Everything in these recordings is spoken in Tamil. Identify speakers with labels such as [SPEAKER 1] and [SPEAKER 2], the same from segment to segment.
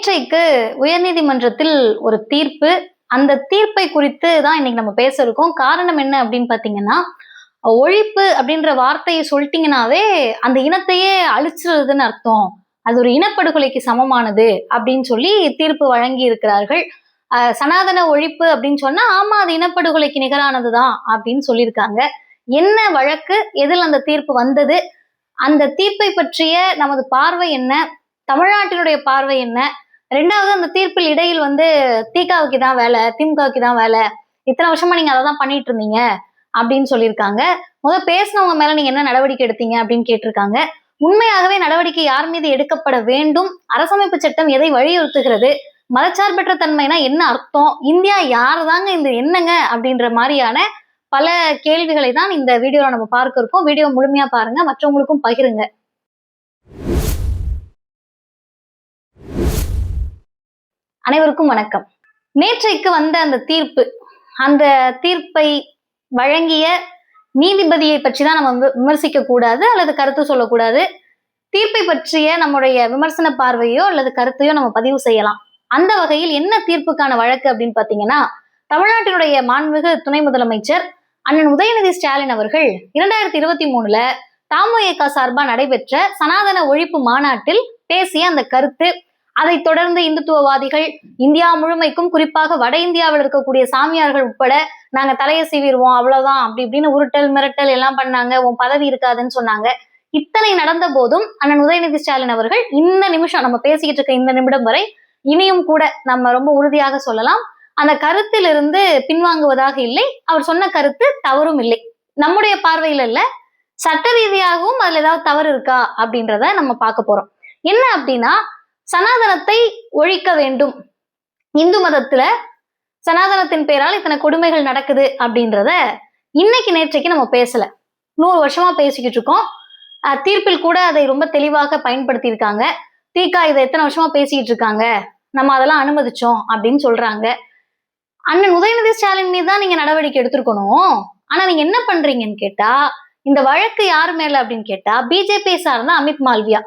[SPEAKER 1] நேற்றைக்கு உயர்நீதிமன்றத்தில் ஒரு தீர்ப்பு. அந்த தீர்ப்பை குறித்து தான் இன்னைக்கு நம்ம பேச இருக்கோம். காரணம் என்ன அப்படின்னு பாத்தீங்கன்னா ஒழிப்பு அப்படின்ற வார்த்தையை சொல்லிட்டீங்கனாவே அந்த இனத்தையே அழிச்சிருதுன்னு அர்த்தம். அது ஒரு இனப்படுகொலைக்கு சமமானது அப்படின்னு சொல்லி தீர்ப்பு வழங்கி இருக்கிறார்கள். சனாதன ஒழிப்பு அப்படின்னு சொன்னா ஆமா அது இனப்படுகொலைக்கு நிகரானதுதான் அப்படின்னு சொல்லியிருக்காங்க. என்ன வழக்கு? எதில் அந்த தீர்ப்பு வந்தது? அந்த தீர்ப்பை பற்றிய நமது பார்வை என்ன? தமிழ்நாட்டினுடைய பார்வை என்ன? ரெண்டாவது அந்த தீர்ப்பில் இடையில் வந்து திகாவுக்கு தான் வேலை திமுகவுக்கு தான் வேலை. இத்தனை வருஷமா நீங்க அதை தான் பண்ணிட்டு இருந்தீங்க அப்படின்னு சொல்லியிருக்காங்க. முதல் பேசினவங்க மேல நீங்க என்ன நடவடிக்கை எடுத்தீங்க அப்படின்னு கேட்டிருக்காங்க. உண்மையாகவே நடவடிக்கை யார் மீது எடுக்கப்பட வேண்டும்? அரசமைப்பு சட்டம் எதை வலியுறுத்துகிறது? மதச்சார்பற்ற தன்மைனா என்ன அர்த்தம்? இந்தியா யார் தாங்க இந்த என்னங்க? அப்படின்ற மாதிரியான பல கேள்விகளை தான் இந்த வீடியோல நம்ம பார்க்க இருக்கோம். வீடியோ முழுமையா பாருங்க. மற்றவங்களுக்கும் பகிருங்க. அனைவருக்கும் வணக்கம். நேற்றைக்கு வந்த அந்த தீர்ப்பு அந்த தீர்ப்பை வழங்கிய நீதிபதியை பற்றி தான் நம்ம விமர்சிக்க கூடாது அல்லது கருத்து சொல்லக்கூடாது. தீர்ப்பை பற்றிய நம்முடைய விமர்சன பார்வையோ அல்லது கருத்தையோ நம்ம பதிவு செய்யலாம். அந்த வகையில் என்ன தீர்ப்புக்கான வழக்கு அப்படின்னு பாத்தீங்கன்னா தமிழ்நாட்டினுடைய மாண்புமிகு துணை முதலமைச்சர் அண்ணன் உதயநிதி ஸ்டாலின் அவர்கள் இரண்டாயிரத்தி இருபத்தி மூணுல தாமுக சார்பா நடைபெற்ற சனாதன ஒழிப்பு மாநாட்டில் பேசிய அந்த கருத்து அதைத் தொடர்ந்து இந்துத்துவவாதிகள் இந்தியா முழுமைக்கும் குறிப்பாக வட இந்தியாவில் இருக்கக்கூடிய சாமியார்கள் உட்பட நாங்க தலையை சீவிடுவோம் அவ்வளவுதான். அப்படி இப்படின்னு உருட்டல் மிரட்டல் எல்லாம் பண்ணாங்க. உன் பதவி இருக்காதுன்னு சொன்னாங்க. இத்தனை நடந்த போதும் அண்ணன் உதயநிதி ஸ்டாலின் அவர்கள் இந்த நிமிஷம் நம்ம பேசிக்கிட்டு இருக்க இந்த நிமிடம் வரை இனியும் கூட நம்ம ரொம்ப உறுதியாக சொல்லலாம். அந்த கருத்திலிருந்து பின்வாங்குவதாக இல்லை. அவர் சொன்ன கருத்து தவறும் இல்லை. நம்முடைய பார்வையில இல்ல சட்ட ரீதியாகவும் அதுல ஏதாவது தவறு இருக்கா அப்படின்றத நம்ம பார்க்க போறோம். என்ன அப்படின்னா சனாதனத்தை ஒழிக்க வேண்டும். இந்து மதத்துல சனாதனத்தின் பெயரால் இத்தனை கொடுமைகள் நடக்குது அப்படின்றத இன்னைக்கு நேற்றைக்கு நம்ம பேசல. நூறு வருஷமா பேசிக்கிட்டு இருக்கோம். தீர்ப்பில் கூட அதை ரொம்ப தெளிவாக பயன்படுத்தியிருக்காங்க. தீகா இதை எத்தனை வருஷமா பேசிக்கிட்டு இருக்காங்க? நம்ம அதெல்லாம் அனுமதிச்சோம் அப்படின்னு சொல்றாங்க. அண்ணன் உதயநிதி ஸ்டாலின் மீது தான் நீங்க நடவடிக்கை எடுத்திருக்கணும். ஆனா நீங்க என்ன பண்றீங்கன்னு கேட்டா இந்த வழக்கு யார் மேல அப்படின்னு கேட்டா பிஜேபி சார்ந்த அமித் மால்வியா.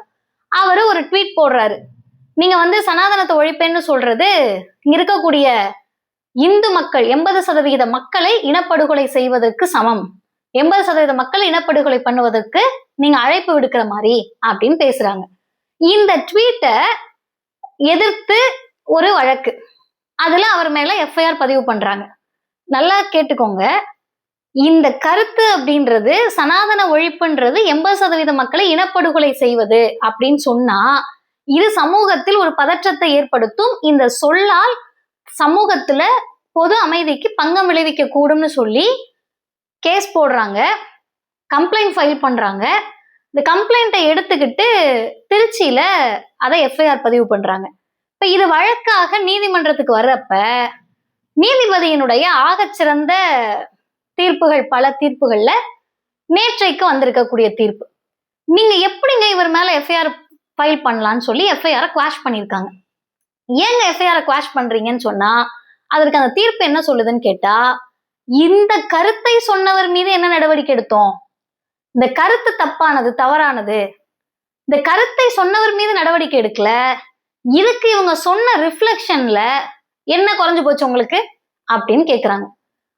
[SPEAKER 1] அவரு ஒரு ட்வீட் போடுறாரு. நீங்க வந்து சனாதனத்தை ஒழிப்பேன்னு சொல்றது இங்க இருக்கக்கூடிய இந்து மக்கள் எண்பது சதவிகித மக்களை இனப்படுகொலை செய்வதற்கு சமம். எண்பது சதவீத மக்களை இனப்படுகொலை பண்ணுவதற்கு நீங்க அழைப்பு விடுக்கிற மாதிரி அப்படின்னு பேசுறாங்க. இந்த ட்வீட்டை எதிர்த்து ஒரு வழக்கு. அதுல அவர் மேல எஃப்ஐஆர் பதிவு பண்றாங்க. நல்லா கேட்டுக்கோங்க. இந்த கருத்து அப்படின்றது சனாதன ஒழிப்புன்றது எண்பது சதவீத மக்களை இனப்படுகொலை செய்வது அப்படின்னு சொன்னா இது சமூகத்தில் ஒரு பதற்றத்தை ஏற்படுத்தும். இந்த சொல்லால் சமூகத்துல பொது அமைதிக்கு பங்கம் விளைவிக்க கூடும்னு சொல்லி கேஸ் போடுறாங்க. கம்ப்ளைண்ட் ஃபைல் பண்றாங்க. இந்த கம்ப்ளைண்ட்டை எடுத்துக்கிட்டு திருச்சியில அதை எஃப்ஐஆர் பதிவு பண்றாங்க. இப்ப இது வழக்காக நீதிமன்றத்துக்கு வர்றப்ப நீதிபதியினுடைய ஆகச்சிறந்த தீர்ப்புகள் பல தீர்ப்புகள்ல நேற்றைக்கு வந்திருக்கக்கூடிய தீர்ப்பு. நீங்க எப்படிங்க இவர் மேல எஃப்ஐஆர் ஃபைல் பண்ணலாம்னு சொல்லி எஃப்ஐஆரை குவாஷ் பண்ணியிருக்காங்க. ஏங்க எஃப்ஐஆரை குவாஷ் பண்றீங்கன்னு சொன்னா அதற்கு அந்த தீர்ப்பு என்ன சொல்லுதுன்னு கேட்டா இந்த கருத்தை சொன்னவர் மீது என்ன நடவடிக்கை எடுத்தோம்? இந்த கருத்து தப்பானது தவறானது இந்த கருத்தை சொன்னவர் மீது நடவடிக்கை எடுக்கல இதுக்கு இவங்க சொன்ன ரிஃப்ளெக்ஷன்ல என்ன குறைஞ்சு போச்சு உங்களுக்கு? அப்படின்னு கேட்குறாங்க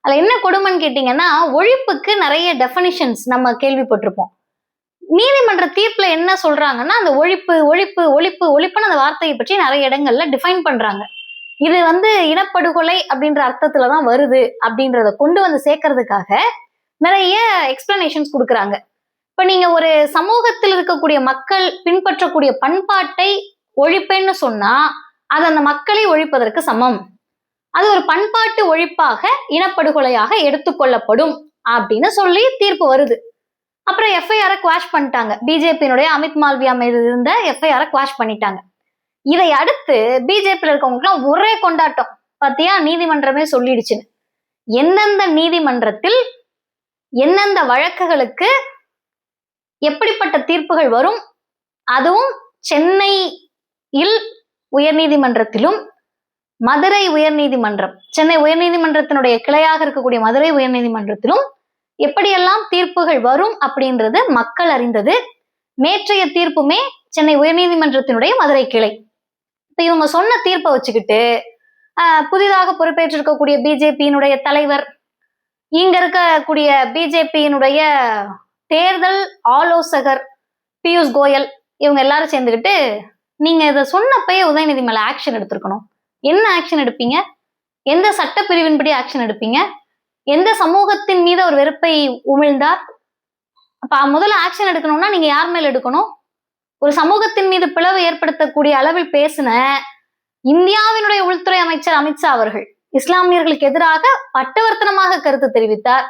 [SPEAKER 1] அதுல என்ன கொடுமைன்னு கேட்டீங்கன்னா ஒழிப்புக்கு நிறைய டெஃபனிஷன்ஸ் நம்ம கேள்விப்பட்டிருப்போம். நீதிமன்ற தீர்ப்புல என்ன சொல்றாங்கன்னா அந்த ஒழிப்பு ஒழிப்பு ஒழிப்பு ஒழிப்புன்னு அந்த வார்த்தையை பற்றி நிறைய இடங்கள்ல டிஃபைன் பண்றாங்க. இது வந்து இனப்படுகொலை அப்படின்ற அர்த்தத்துல தான் வருது அப்படின்றத கொண்டு வந்து சேர்க்கறதுக்காக நிறைய எக்ஸ்பிளனேஷன்ஸ் கொடுக்குறாங்க. இப்ப நீங்க ஒரு சமூகத்தில் இருக்கக்கூடிய மக்கள் பின்பற்றக்கூடிய பண்பாட்டை ஒழிப்பேன்னு சொன்னா அது அந்த மக்களை ஒழிப்பதற்கு சமம். அது ஒரு பண்பாட்டு ஒழிப்பாக இனப்படுகொலையாக எடுத்துக்கொள்ளப்படும் அப்படின்னு சொல்லி தீர்ப்பு வருது. அப்புறம் எஃப்ஐஆரை குவாஷ் பண்ணிட்டாங்க. பிஜேபியினுடைய அமித் மால்வியா மீது இருந்த எஃப்ஐஆரை குவாஷ் பண்ணிட்டாங்க. இதை அடுத்து பிஜேபியில் இருக்கவங்களுக்குலாம் ஒரே கொண்டாட்டம். பார்த்தியா நீதிமன்றமே சொல்லிடுச்சுன்னு. எந்தெந்த நீதிமன்றத்தில் எந்தெந்த வழக்குகளுக்கு எப்படிப்பட்ட தீர்ப்புகள் வரும்? அதுவும் சென்னையில் உயர்நீதிமன்றத்திலும் மதுரை உயர்நீதிமன்றம் சென்னை உயர்நீதிமன்றத்தினுடைய கிளையாக இருக்கக்கூடிய மதுரை உயர்நீதிமன்றத்திலும் எப்படியெல்லாம் தீர்ப்புகள் வரும் அப்படின்றது மக்கள் அறிந்தது. நேற்றைய தீர்ப்புமே சென்னை உயர்நீதிமன்றத்தினுடைய மதுரை கிளை. இப்ப இவங்க சொன்ன தீர்ப்பை வச்சுக்கிட்டு புதிதாக பொறுப்பேற்றிருக்கக்கூடிய பிஜேபியினுடைய தலைவர் இங்க இருக்கக்கூடிய பிஜேபியினுடைய தேர்தல் ஆலோசகர் பியூஷ் கோயல் இவங்க எல்லாரும் சேர்ந்துக்கிட்டு நீங்க இதை சொன்னப்பயே உதயநிதி மேல ஆக்ஷன் எடுத்திருக்கணும். என்ன ஆக்ஷன் எடுப்பீங்க? எந்த சட்டப்பிரிவின்படி ஆக்ஷன் எடுப்பீங்க? எந்த சமூகத்தின் மீது ஒரு வெறுப்பை உமிழ்ந்தார்? அப்ப முதல்ல ஆக்ஷன் எடுக்கணும்னா நீங்க யார் மேல எடுக்கணும்? ஒரு சமூகத்தின் மீது பிளவு ஏற்படுத்தக்கூடிய அளவில் பேசின இந்தியாவினுடைய உள்துறை அமைச்சர் அமித்ஷா அவர்கள் இஸ்லாமியர்களுக்கு எதிராக பட்டவர்த்தனமாக கருத்து தெரிவித்தார்.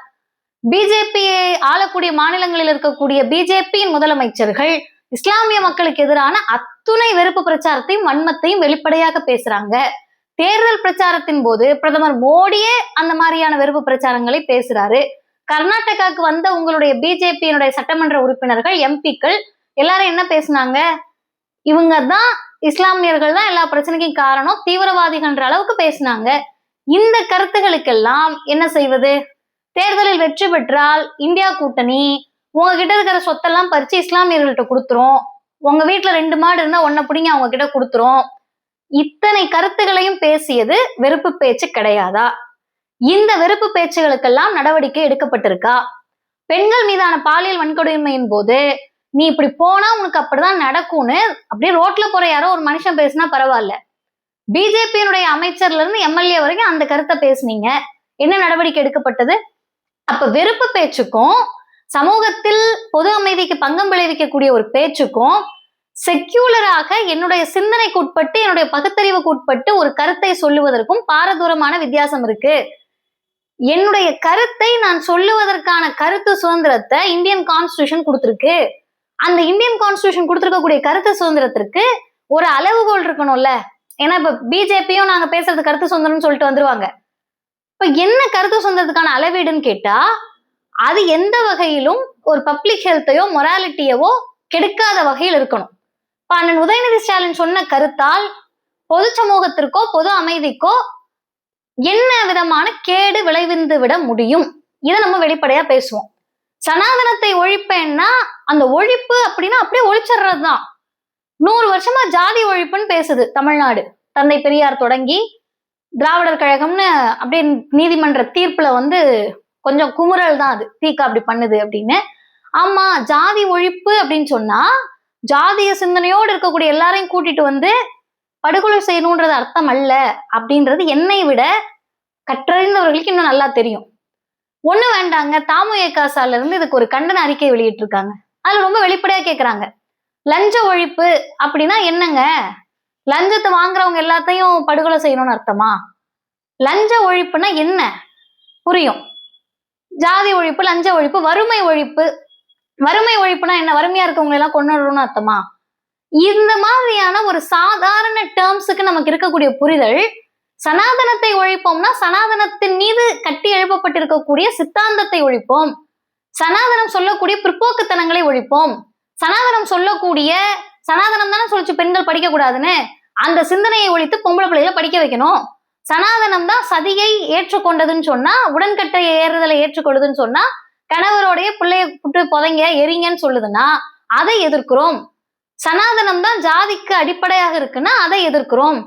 [SPEAKER 1] பிஜேபியை ஆளக்கூடிய மாநிலங்களில் இருக்கக்கூடிய பிஜேபியின் முதலமைச்சர்கள் இஸ்லாமிய மக்களுக்கு எதிரான அத்துணை வெறுப்பு பிரச்சாரத்தையும் வன்மத்தையும் வெளிப்படையாக பேசுறாங்க. தேர்தல் பிரச்சாரத்தின் போது பிரதமர் மோடியே அந்த மாதிரியான வெறுப்பு பிரச்சாரங்களை பேசுறாரு. கர்நாடகாவுக்கு வந்த உங்களுடைய பிஜேபியினுடைய சட்டமன்ற உறுப்பினர்கள் எம்பிக்கள் எல்லாரும் என்ன பேசுனாங்க? இவங்க தான் இஸ்லாமியர்கள் தான் எல்லா பிரச்சனைக்கும் காரணம் தீவிரவாதிகள்ன்ற அளவுக்கு பேசினாங்க. இந்த கருத்துகளுக்கெல்லாம் என்ன செய்வது? தேர்தலில் வெற்றி பெற்றால் இந்தியா கூட்டணி உங்ககிட்ட இருக்கிற சொத்தெல்லாம் பறிச்சு இஸ்லாமியர்கள்ட்ட கொடுத்துரும். உங்க வீட்டுல ரெண்டு மாடு இருந்தா ஒன்ன பிடிங்க அவங்க கிட்ட கொடுத்துரும். இத்தனை கருத்துகளையும் பேசியது வெறுப்பு பேச்சு கிடையாதா? இந்த வெறுப்பு பேச்சுகளுக்கெல்லாம் நடவடிக்கை எடுக்கப்பட்டிருக்கா? பெண்கள் மீதான பாலியல் வன்கொடுமையின் போது நீ இப்படி போனா உனக்கு அப்படிதான் நடக்கும்னு அப்படியே ரோட்ல போற யாரோ ஒரு மனுஷன் பேசினா பரவாயில்ல. பிஜேபியினுடைய அமைச்சர்ல இருந்து எம்எல்ஏ வரைக்கும் அந்த கருத்தை பேசுனீங்க. என்ன நடவடிக்கை எடுக்கப்பட்டது? அப்ப வெறுப்பு பேச்சுக்கும் சமூகத்தில் பொது அமைதிக்கு பங்கம் விளைவிக்கக்கூடிய ஒரு பேச்சுக்கும் செக்யூலராக என்னுடைய சிந்தனைக்கு உட்பட்டு என்னுடைய பகுத்தறிவுக்கு உட்பட்டு ஒரு கருத்தை சொல்லுவதற்கும் பாரதூரமான வித்தியாசம் இருக்கு. என்னுடைய கருத்தை நான் சொல்லுவதற்கான கருத்து சுதந்திரத்தை இந்தியன் கான்ஸ்டியூஷன் கொடுத்துருக்கு. அந்த இந்தியன் கான்ஸ்டியூஷன் கொடுத்துருக்கக்கூடிய கருத்து சுதந்திரத்திற்கு ஒரு அளவுகோல் இருக்கணும்ல. ஏன்னா இப்ப பிஜேபியும் நாங்க பேசுறது கருத்து சுதந்திரம்னு சொல்லிட்டு வந்துருவாங்க. இப்ப என்ன கருத்து சுதந்திரத்துக்கான அளவீடுன்னு கேட்டா அது எந்த வகையிலும் ஒரு பப்ளிக் ஹெல்த்தையோ மொராலிட்டியவோ கெடுக்காத வகையில் இருக்கணும். இப்ப அண்ணன் உதயநிதி ஸ்டாலின் சொன்ன கருத்தால் பொது சமூகத்திற்கோ பொது அமைதிக்கோ என்ன விதமான கேடு விளைவிந்து விட முடியும்? இதை நம்ம வெளிப்படையா பேசுவோம். சனாதனத்தை ஒழிப்பேன்னா அந்த ஒழிப்பு அப்படின்னா அப்படியே ஒழிச்சிடுறதுதான். நூறு வருஷமா ஜாதி ஒழிப்புன்னு பேசுது தமிழ்நாடு. தந்தை பெரியார் தொடங்கி திராவிடர் கழகம்னு அப்படியே நீதிமன்ற தீர்ப்புல வந்து கொஞ்சம் குமுறல் தான் அது. தீக்கா அப்படி பண்ணுது அப்படின்னு. ஆமா ஜாதி ஒழிப்பு அப்படின்னு சொன்னா ஜாதிய சிந்தனையோடு இருக்கக்கூடிய எல்லாரையும் கூட்டிட்டு வந்து படுகொலை செய்யணுன்றது அர்த்தம் அல்ல அப்படின்றது என்னை விட கற்றறிந்தவர்களுக்கு இன்னும் நல்லா தெரியும். ஒண்ணு வேண்டாங்க தாமுயக்காசால இருந்து இதுக்கு ஒரு கண்டன அறிக்கை வெளியிட்டிருக்காங்க. அதுல ரொம்ப வெளிப்படையா கேக்குறாங்க. லஞ்ச ஒழிப்பு அப்படின்னா என்னங்க? லஞ்சத்தை வாங்குறவங்க எல்லாத்தையும் படுகொலை செய்யணும்னு அர்த்தமா? லஞ்ச ஒழிப்புனா என்ன? புரியும். ஜாதி ஒழிப்பு லஞ்ச ஒழிப்பு வறுமை ஒழிப்பு வறுமை ஒழிப்புனா என்ன? வறுமையா இருக்கவங்க எல்லாம் கொண்டுடணும்னு அர்த்தமா? இந்த மாதிரியான ஒரு சாதாரண டேர்ம்ஸுக்கு நமக்கு இருக்கக்கூடிய புரிதல் சனாதனத்தை ஒழிப்போம்னா சனாதனத்தின் மீது கட்டி எழுப்பப்பட்டிருக்கக்கூடிய சித்தாந்தத்தை ஒழிப்போம். சனாதனம் சொல்லக்கூடிய பிற்போக்குத்தனங்களை ஒழிப்போம். சனாதனம் சொல்லக்கூடிய சனாதனம் தானே சொல்லிச்சு பெண்கள் படிக்க கூடாதுன்னு? அந்த சிந்தனையை ஒழித்து பொம்பளை பிள்ளைகளை படிக்க வைக்கணும். சனாதனம் தான் சதியை ஏற்றுக்கொண்டதுன்னு சொன்னா உடன்கட்டை ஏறுதலை ஏற்றுக்கொள்ளுதுன்னு சொன்னா கணவரோடைய பிள்ளைய புட்டு புதைங்க எரிங்கன்னு சொல்லுதுன்னா அதை எதிர்க்கிறோம். சனாதனம் தான் ஜாதிக்கு அடிப்படையாக இருக்குன்னா அதை எதிர்க்கிறோம்.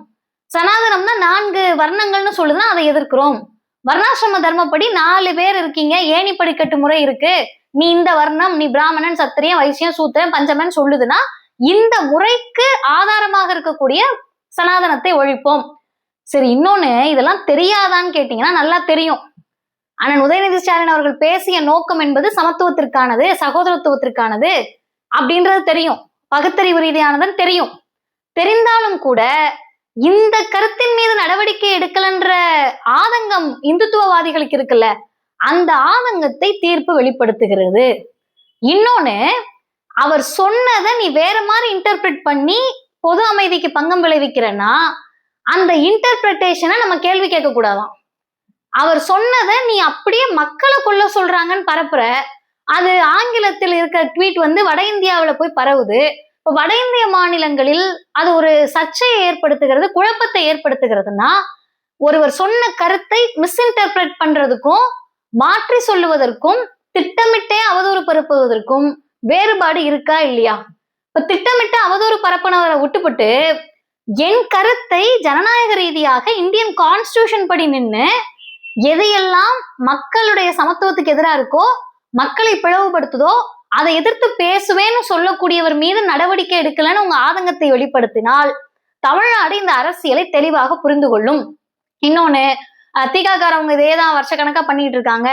[SPEAKER 1] சனாதனம் தான் நான்கு வர்ணங்கள்னு சொல்லுதுன்னா அதை எதிர்க்கிறோம். வர்ணாசிரம தர்மப்படி நாலு பேர் இருக்கீங்க ஏணி படிக்கட்டு முறை இருக்கு. நீ இந்த வர்ணம் நீ பிராமணன் சத்திரியன் வைசியம் சூத்திரன் பஞ்சமன் சொல்லுதுன்னா இந்த முறைக்கு ஆதாரமாக இருக்கக்கூடிய சனாதனத்தை ஒழிப்போம். சரி இன்னொன்னு இதெல்லாம் தெரியாதான்னு கேட்டீங்கன்னா நல்லா தெரியும். ஆனால் உதயநிதி ஸ்டாலின் அவர்கள் பேசிய நோக்கம் என்பது சமத்துவத்திற்கானது சகோதரத்துவத்திற்கானது அப்படின்றது தெரியும். பகுத்தறிவு ரீதியானதுன்னு தெரியும். தெரிந்தாலும் கூட இந்த கருத்தின் மீது நடவடிக்கை எடுக்கலன்ற ஆதங்கம் இந்துத்துவவாதிகளுக்கு இருக்குல்ல அந்த ஆதங்கத்தை தீர்ப்பு வெளிப்படுத்துகிறது. இன்னொன்னு அவர் சொன்னதை நீ வேற மாதிரி இன்டர்பிரட் பண்ணி பொது அமைதிக்கு பங்கம் விளைவிக்கிறன்னா அந்த இன்டர்பிரட்டேஷனை நம்ம கேள்வி கேட்க கூடாதாம் அவர் சொன்னதை நீ அப்படியே மக்களை கொல்ல சொல்றாங்கன்னு பரப்புற. அது ஆங்கிலத்தில் இருக்கிற ட்வீட் வந்து வட இந்தியாவுல போய் பரவுது. இப்போ வட இந்திய மாநிலங்களில் அது ஒரு சர்ச்சையை ஏற்படுத்துகிறது குழப்பத்தை ஏற்படுத்துகிறதுனா ஒருவர் சொன்ன கருத்தை மிஸ்இன்டர்பிரட் பண்றதுக்கும் மாற்றி சொல்லுவதற்கும் திட்டமிட்டே அவதூறு பரப்புவதற்கும் வேறுபாடு இருக்கா இல்லையா? இப்ப திட்டமிட்டு அவதூறு பரப்பினவரை விட்டுப்புட்டு என் கருத்தை ஜனநாயக ரீதியாக இந்தியன் கான்ஸ்டியூஷன் படி நின்னு எதையெல்லாம் மக்களுடைய சமத்துவத்துக்கு எதிரா இருக்கோ மக்களை பிளவுபடுத்துதோ அதை எதிர்த்து பேசுவேன்னு சொல்லக்கூடியவர் மீது நடவடிக்கை எடுக்கலன்னு உங்க ஆதங்கத்தை வெளிப்படுத்தினால் தமிழ்நாடு இந்த அரசியலை தெளிவாக புரிந்து கொள்ளும் இன்னொன்னு திகாக்காரவங்க இதே தான் வருஷக்கணக்கா பண்ணிட்டு இருக்காங்க.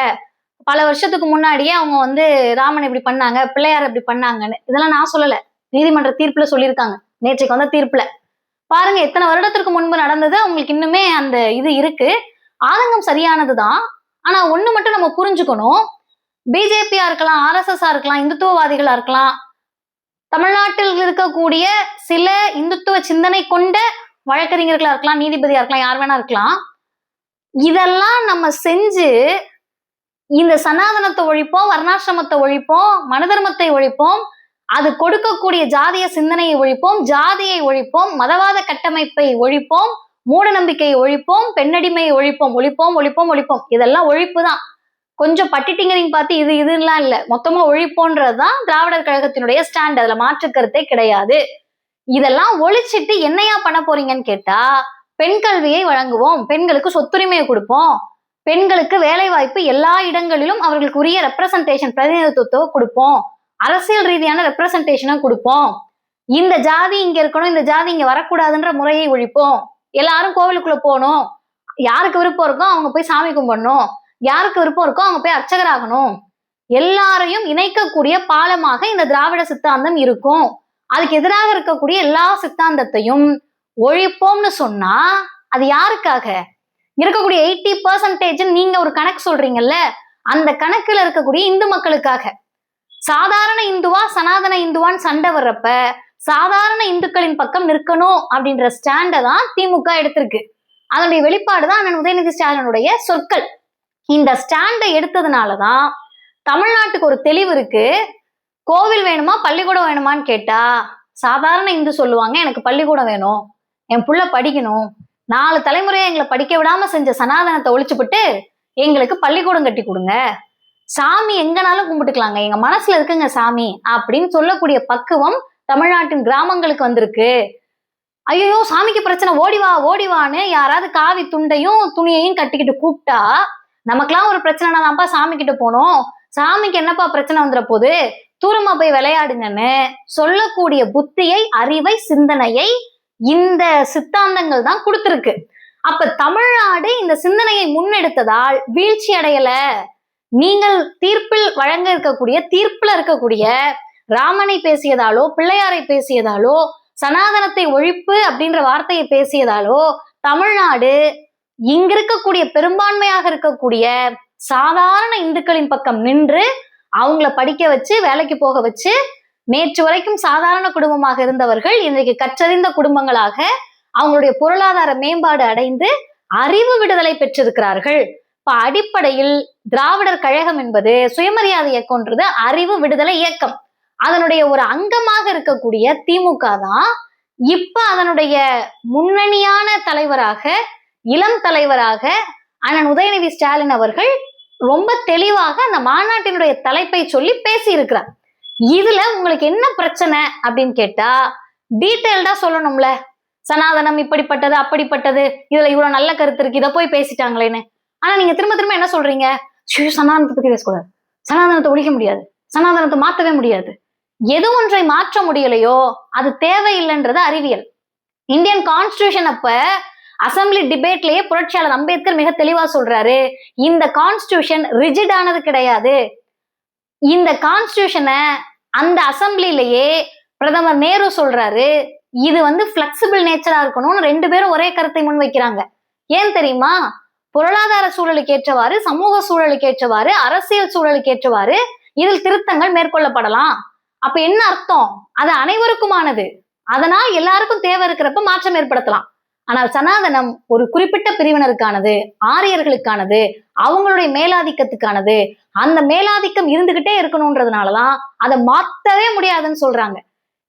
[SPEAKER 1] பல வருஷத்துக்கு முன்னாடியே அவங்க வந்து ராமன் இப்படி பண்ணாங்க பிள்ளையார் இப்படி பண்ணாங்கன்னு. இதெல்லாம் நான் சொல்லல. நீதிமன்ற தீர்ப்புல சொல்லியிருக்காங்க. நேற்றைக்கு வந்த தீர்ப்புல. பாருங்க எத்தனை வருடத்திற்கு முன்பு நடந்தது அவங்களுக்கு இன்னுமே அந்த இது இருக்கு. ஆதங்கம் சரியானதுதான். ஆனா ஒண்ணு மட்டும் நம்ம புரிஞ்சுக்கணும். பிஜேபியா இருக்கலாம் ஆர்எஸ்எஸ்ஸா இருக்கலாம் இந்துத்துவவாதிகளா இருக்கலாம் தமிழ்நாட்டில் இருக்கக்கூடிய சில இந்துத்துவ சிந்தனை கொண்ட வழக்கறிஞர்களா இருக்கலாம் நீதிபதியா இருக்கலாம் யார் வேணா இருக்கலாம். இதெல்லாம் நம்ம செஞ்சு இந்த சனாதனத்தை ஒழிப்போம் வர்ணாசிரமத்தை ஒழிப்போம் மனதர்மத்தை ஒழிப்போம் அது கொடுக்கக்கூடிய ஜாதிய சிந்தனையை ஒழிப்போம் ஜாதியை ஒழிப்போம் மதவாத கட்டமைப்பை ஒழிப்போம் மூட நம்பிக்கையை ஒழிப்போம் பெண்ணடிமையை ஒழிப்போம் ஒழிப்போம் ஒழிப்போம் ஒழிப்போம். இதெல்லாம் ஒழிப்பு தான் கொஞ்சம் பட்டிட்டிங்கரிங் பார்த்து இது இதுலாம் இல்ல. மொத்தமா ஒழிப்போன்றதுதான் திராவிடர் கழகத்தினுடைய ஸ்டாண்ட் அதுல மாற்று கருத்தே கிடையாது. இதெல்லாம் ஒழிச்சிட்டு என்னையா பண்ண போறீங்கன்னு கேட்டா பெண் கல்வியை வழங்குவோம். பெண்களுக்கு சொத்துரிமையை கொடுப்போம். பெண்களுக்கு வேலை வாய்ப்பு எல்லா இடங்களிலும் அவர்களுக்கு உரிய ரெப்ரசன்டேஷன் பிரதிநிதித்துவத்தை கொடுப்போம். அரசியல் ரீதியான ரெப்ரசன்டேஷனை கொடுப்போம். இந்த ஜாதி இங்க இருக்கணும் இந்த ஜாதி இங்க வரக்கூடாதுன்ற முறையை ஒழிப்போம். எல்லாரும் கோவிலுக்குள்ள போகணும். யாருக்கு விருப்பம் இருக்கோ அவங்க போய் சாமி கும்பிடணும். யாருக்கு விருப்பம் இருக்கோ அவங்க போய் அர்ச்சகராகணும். எல்லாரையும் இணைக்கக்கூடிய பாலமாக இந்த திராவிட சித்தாந்தம் இருக்கும். அதுக்கு எதிராக இருக்கக்கூடிய எல்லா சித்தாந்தத்தையும் ஒழிப்போம்னு சொன்னா அது யாருக்காக? இருக்கக்கூடிய எயிட்டி பர்சன்டேஜ் நீங்க ஒரு கணக்கு சொல்றீங்கல்ல அந்த கணக்குல இருக்கக்கூடிய இந்து மக்களுக்காக. சாதாரண இந்துவா சனாதன இந்துவான்னு சண்டை வர்றப்ப சாதாரண இந்துக்களின் பக்கம் நிற்கணும் அப்படின்ற ஸ்டாண்டை தான் திமுக எடுத்திருக்கு. அதனுடைய வெளிப்பாடு தான் அண்ணன் உதயநிதி ஸ்டாலினுடைய சொற்கள். இந்த ஸ்டாண்டை எடுத்ததுனாலதான் தமிழ்நாட்டுக்கு ஒரு தெளிவு இருக்கு. கோவில் வேணுமா பள்ளிக்கூடம் வேணுமான்னு கேட்டா சாதாரண இந்து சொல்லுவாங்க எனக்கு பள்ளிக்கூடம் வேணும் என் புள்ள படிக்கணும் நாலு தலைமுறையை எங்களை படிக்க விடாம செஞ்ச சனாதனத்தை ஒழிச்சுப்புட்டு எங்களுக்கு பள்ளிக்கூடம் கட்டி கொடுங்க. சாமி எங்கனாலும் கும்பிட்டுக்கலாங்க எங்க மனசுல இருக்குங்க சாமி அப்படின்னு சொல்லக்கூடிய பக்குவம் தமிழ்நாட்டின் கிராமங்களுக்கு வந்திருக்கு. ஐயோ சாமிக்கு பிரச்சனை. ஓடிவா ஓடிவான்னு யாராவது காவி துண்டையும் துணியையும் கட்டிக்கிட்டு கூப்பிட்டா நமக்கெல்லாம் ஒரு பிரச்சனைனா தான்ப்பா சாமி கிட்ட போனோம். சாமிக்கு என்னப்பா பிரச்சனை வந்துட போகுது தூரமா போய் விளையாடுங்கன்னு சொல்லக்கூடிய புத்தியை அறிவை சிந்தனையை இந்த சித்தாந்தங்கள் தான் கொடுத்துருக்கு. அப்ப தமிழ்நாடு இந்த சிந்தனையை முன்னெடுத்ததால் வீழ்ச்சி அடையல. நீங்கள் தீர்ப்பில் வழங்க இருக்கக்கூடிய தீர்ப்புல இருக்கக்கூடிய ராமனை பேசியதாலோ பிள்ளையாரை பேசியதாலோ சனாதனத்தை ஒழிப்பு அப்படின்ற வார்த்தையை பேசியதாலோ தமிழ்நாடு இங்க இருக்கக்கூடிய பெரும்பான்மையாக இருக்கக்கூடிய சாதாரண இந்துக்களின் பக்கம் நின்று அவங்கள படிக்க வச்சு வேலைக்கு போக வச்சு நேற்று வரைக்கும் சாதாரண குடும்பமாக இருந்தவர்கள் இன்றைக்கு கற்றறிந்த குடும்பங்களாக அவங்களுடைய பொருளாதார மேம்பாடு அடைந்து அறிவு விடுதலை பெற்றிருக்கிறார்கள். இப்ப அடிப்படையில் திராவிடர் கழகம் என்பது சுயமரியாதை இயக்கம்ன்றது அறிவு விடுதலை இயக்கம். அதனுடைய ஒரு அங்கமாக இருக்கக்கூடிய திமுக தான் இப்ப அதனுடைய முன்னணியான தலைவராக இளம் தலைவராக அண்ணன் உதயநிதி ஸ்டாலின் அவர்கள் ரொம்ப தெளிவாக அந்த மாநாட்டினுடைய தலைப்பை சொல்லி பேசி இருக்கிறார் இதுல உங்களுக்கு என்ன பிரச்சனை அப்படின்னு கேட்டா டீட்டெயில்டா சொல்லணும்ல. சனாதனம் இப்படிப்பட்டது அப்படிப்பட்டது இதுல இவ்வளவு நல்ல கருத்து இருக்கு இதை போய் பேசிட்டாங்களேன்னு. ஆனா நீங்க திரும்ப திரும்ப என்ன சொல்றீங்க? சனாதனத்தை பத்தி பேசக்கூடாது. சனாதனத்தை ஒழிக்க முடியாது. சனாதனத்தை மாத்தவே முடியாது. எது ஒன்றை மாற்ற முடியலையோ அது தேவையில்லைன்றது அறிவியல். இந்தியன் கான்ஸ்டியூஷன் அப்ப அசம்பிளி டிபேட்லயே புரட்சியாளர் அம்பேத்கர் மிக தெளிவா சொல்றாரு இந்த கான்ஸ்டியூஷன் ரிஜிட் ஆனது கிடையாது. இந்த கான்ஸ்டியூஷனை அந்த அசம்பிளிலேயே பிரதமர் நேரு சொல்றாரு இது வந்து பிளெக்சிபிள் நேச்சரா இருக்கணும்னு ரெண்டு பேரும் ஒரே கருத்தை முன்வைக்கிறாங்க ஏன் தெரியுமா? பொருளாதார சூழலுக்கு ஏற்றவாறு சமூக சூழலுக்கு ஏற்றவாறு அரசியல் சூழலுக்கு ஏற்றவாறு இதில் திருத்தங்கள் மேற்கொள்ளப்படலாம். அப்ப என்ன அர்த்தம்? அது அனைவருக்குமானது. அதனால் எல்லாருக்கும் தேவை இருக்கிறப்ப மாற்றம் ஏற்படுத்தலாம். ஆனால் சனாதனம் ஒரு குறிப்பிட்ட பிரிவினருக்கானது ஆரியர்களுக்கானது அவங்களுடைய மேலாதிக்கத்துக்கானது அந்த மேலாதிக்கம் இருந்துகிட்டே இருக்கணும்ன்றதுனாலதான் அதை மாத்தவே முடியாதுன்னு சொல்றாங்க.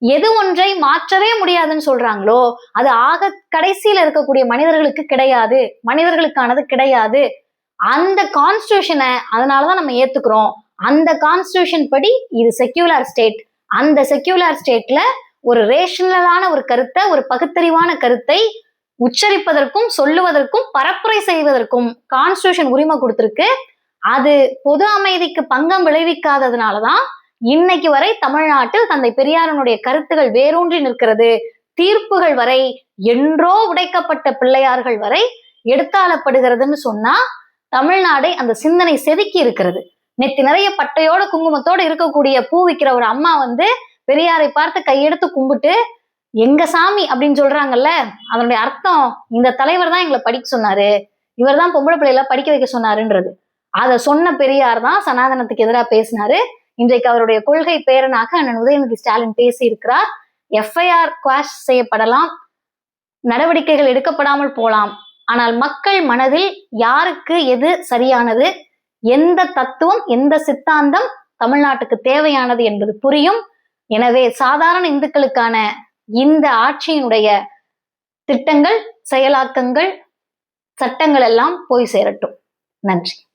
[SPEAKER 1] எது ஒன்றை மாற்றவே முடியாதுன்னு சொல்றாங்களோ அது ஆக கடைசியில இருக்கக்கூடிய மனிதர்களுக்கு கிடையாது மனிதர்களுக்கானது கிடையாது. அந்த கான்ஸ்டியூஷனை அதனாலதான் நம்ம ஏத்துக்கிறோம். அந்த கான்ஸ்டியூஷன் படி இது செக்யூலர் ஸ்டேட் அந்த செக்யூலர் ஸ்டேட்ல ஒரு ரேஷனலான ஒரு கருத்தை ஒரு பகுத்தறிவான கருத்தை உச்சரிப்பதற்கும் சொல்லுவதற்கும் பரப்புரை செய்வதற்கும் கான்ஸ்டியூஷன் உரிமை கொடுத்திருக்கு. அது பொது அமைதிக்கு பங்கம் விளைவிக்காததுனாலதான் இன்னைக்கு வரை தமிழ்நாட்டில் தந்தை பெரியாரனுடைய கருத்துகள் வேரூன்றி நிற்கிறது. தீர்ப்புகள் வரை என்றோ உடைக்கப்பட்ட பிள்ளையார்கள் வரை எடுத்தாளப்படுகிறதுன்னு சொன்னா தமிழ்நாடை அந்த சிந்தனை செதுக்கி இருக்கிறது. நெத்தி நிறைய பட்டையோட குங்குமத்தோட இருக்கக்கூடிய பூ விற்கிற ஒரு அம்மா வந்து பெரியாரை பார்த்து கையெடுத்து கும்பிட்டு எங்க சாமி? அப்படின்னு சொல்றாங்கல்ல அதனுடைய அர்த்தம் இந்த தலைவர் தான் எங்களை படிக்க சொன்னாரு இவர் தான் பொம்பளை பிள்ளைல படிக்க வைக்க சொன்னாருன்றது. அதை சொன்ன பெரியார் தான் சனாதனத்துக்கு எதிராக பேசினாரு. இன்றைக்கு அவருடைய கொள்கை பேரனாக அண்ணன் உதயநிதி ஸ்டாலின் பேசி இருக்கிறார் எஃப்ஐஆர் குவாஷ் செய்யப்படலாம் நடவடிக்கைகள் எடுக்கப்படாமல் போலாம் ஆனால் மக்கள் மனதில் யாருக்கு எது சரியானது? எந்த தத்துவம் எந்த சித்தாந்தம் தமிழ்நாட்டுக்கு தேவையானது என்பது புரியும். எனவே சாதாரண இந்துக்களுக்கான இந்த ஆட்சியினுடைய திட்டங்கள் செயலாக்கங்கள் சட்டங்கள் எல்லாம் போய் சேரட்டும். நன்றி.